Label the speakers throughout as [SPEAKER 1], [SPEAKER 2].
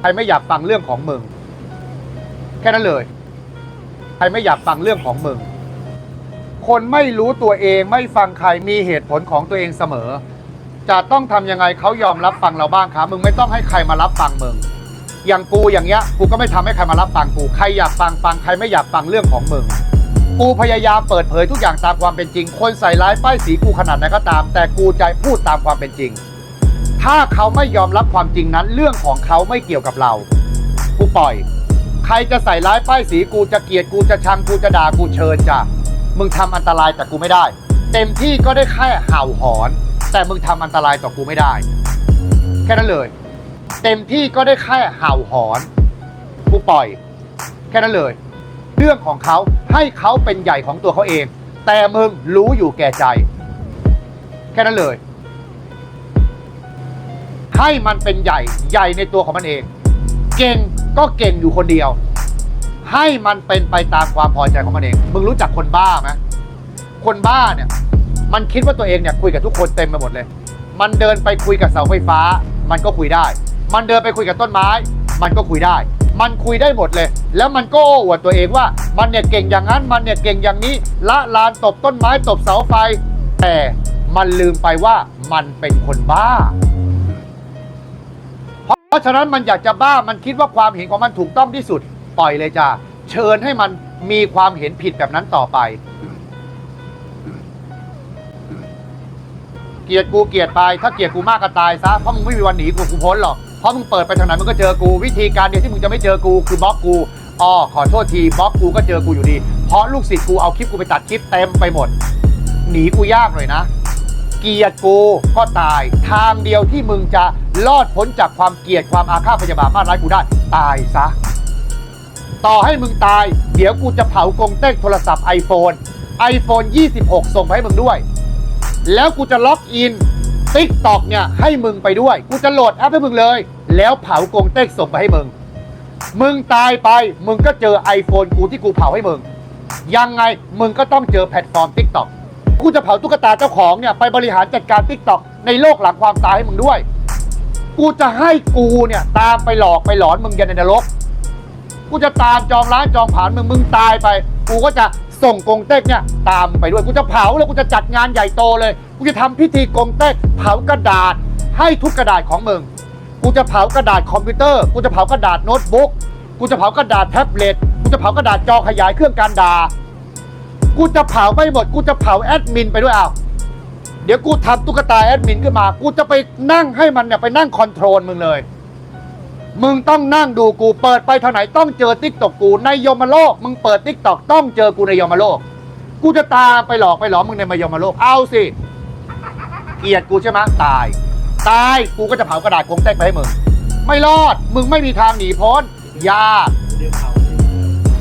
[SPEAKER 1] ใครไม่อยากฟังเรื่องของมึง แค่นั้นเลย ใครไม่อยากฟังเรื่องของมึง คนไม่รู้ตัวเองไม่ฟังใครมีเหตุผลของตัวเองเสมอ จะต้องทำยังไงเขายอมรับฟังเราบ้างครับมึงไม่ต้องให้ใครมารับฟังมึง อย่างกูอย่างเงี้ย กูก็ไม่ทำให้ใครมารับฟังกู ใครอยากฟังฟังใครไม่อยากฟังเรื่องของมึงกูพยายามเปิดเผยทุกอย่างตามความเป็นจริง คนใส่ร้ายป้ายสีกูขนาดไหนก็ตาม แต่กูใจพูดตามความเป็นจริง ถ้าเขาไม่ยอมรับความจริงนั้น เรื่องของเขาไม่เกี่ยวกับเรา กูปล่อย ใครจะใส่ร้ายป้ายสีกูจะเกลียดกูจะชังกูจะด่ากูเชิญจ้ะมึงทำอันตรายแต่กูไม่ได้ เต็มที่ก็ได้แค่เห่าหอน แต่มึงทำอันตรายต่อกูไม่ได้ แค่นั้นเลย เต็มที่ก็ได้แค่เห่าหอนกูปล่อย แค่นั้นเลย เรื่องของเขาให้เขาเป็นใหญ่ของตัวเขาเอง แต่มึงรู้อยู่แก่ใจ แค่นั้นเลย ให้มันเป็นใหญ่ใหญ่ในตัวของมันเอง เก่งก็เก่งอยู่คนเดียว ให้มันเป็นไปตามความพอใจของมันเอง มึงรู้จักคนบ้าไหมคนบ้าเนี่ย มันคิดว่าตัวเองเนี่ยคุยกับทุกคนเต็มไปหมดเลย มันเดินไปคุยกับเสาไฟฟ้า มันก็คุยได้ มันเดินไปคุยกับต้นไม้ มันก็คุยได้ มันคุยได้หมดเลย แล้วมันก็อวดตัวเองว่า มันเนี่ยเก่งอย่างนั้น มันเนี่ยเก่งอย่างนี้ ละลานตบต้นไม้ตบเสาไฟ แต่มันลืมไปว่ามันเป็นคนบ้า เพราะฉะนั้นมันอยากจะบ้ามันคิดว่าความเห็นของมันถูกต้องที่สุด ปล่อยเลยจ้าเชิญให้มันมีความเห็นผิดแบบนั้นต่อไป เกลียดกูเกลียดไป ถ้าเกลียดกูมากก็ตายซะเพราะมึงไม่มีวันหนีกูกูพ้นหรอกเพราะมึงเปิดไปทางไหนมึงก็เจอกูวิธีการเดียวที่มึงจะไม่เจอกูคือบล็อกกูอ้อขอโทษทีบล็อกกูก็เจอกูอยู่ดี เพราะลูกศิษย์กูเอาคลิปกูไปตัดคลิปเต็มไปหมด หนีกูยากหน่อยนะ เกียดกูก็ตาย ทางเดียวที่มึงจะรอดพ้นจากความเกลียดความอาฆาตพยาบาทมาร้ายกูได้ ตายซะ ต่อให้มึงตาย เดี๋ยวกูจะเผากงเต้กโทรศัพท์ iPhone iPhone 26 ส่งไปให้มึงด้วย แล้วกูจะล็อกอิน TikTok เนี่ยให้มึงไปด้วย กูจะโหลดแอปให้มึงเลย แล้วเผากงเต้กส่งไปให้มึง มึงตายไป มึงก็เจอ iPhone กูที่กูเผาให้มึง ยังไงมึงก็ต้องเจอแพลตฟอร์ม TikTok กู กูจะเผาตุ๊กตาเจ้าของเนี่ยไปบริหารจัดการ TikTok ในโลกหลังความตายให้มึงด้วย กูจะให้กูเนี่ยตามไปหลอกไปหลอนมึงยันในนรก กูจะตามจองร้านจองผ่านมึงมึงตายไป กูก็จะส่งกงเต็กเนี่ยตามไปด้วย กูจะเผาแล้วกูจะจัดงานใหญ่โตเลย กูจะทำพิธีกงเต็กเผากระดาษให้ทุกกระดาษของมึง กูจะเผากระดาษคอมพิวเตอร์ กูจะเผากระดาษโน้ตบุ๊ก กูจะเผากระดาษแท็บเล็ต กูจะเผากระดาษจอขยายเครื่องการด่า กูจะเผาไปหมด กูจะเผาแอดมินไปด้วยอ้าวเดี๋ยวกูทำตุ๊กตาแอดมินขึ้นมา กูจะไปนั่งให้มันเนี่ยไปนั่งคอนโทรลมึงเลย มึงต้องนั่งดูกูเปิดไปทางไหนต้องเจอติ๊กตอกกูในยมโลก มึงเปิดติ๊กตอกต้องเจอกูในยมโลก กูจะตามไปหลอกไปหลอมมึงในมายมโลก เอาสิ เกลียดกูใช่ไหมตาย ตาย กูก็จะเผากระดาษกงเต็กไปให้มึง ไม่รอด มึงไม่มีทางหนีพ้นยา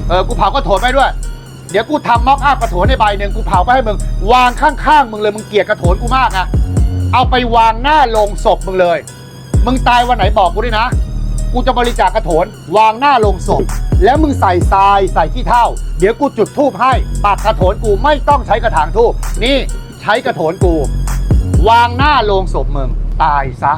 [SPEAKER 1] เออ กูเผากระโถนไปด้วย เดี๋ยวกูทำม็อกอัพกระโถนในใบหนึ่งกูเผาไปให้มึง วางข้างๆมึงเลยมึงเกลียดกระโถนกูมากอะเอาไปวางหน้าโลงศพมึงเลย มึงตายวันไหนบอกกูด้วยนะ กูจะบริจาคกระโถน วางหน้าโลงศพ แล้วมึงใส่ทรายใส่ขี้เถ้าเดี๋ยวกูจุดทูบให้ปากกระโถนกูไม่ต้องใช้กระถางทูบนี่ใช้กระโถนกู วางหน้าโลงศพมึงตายซะ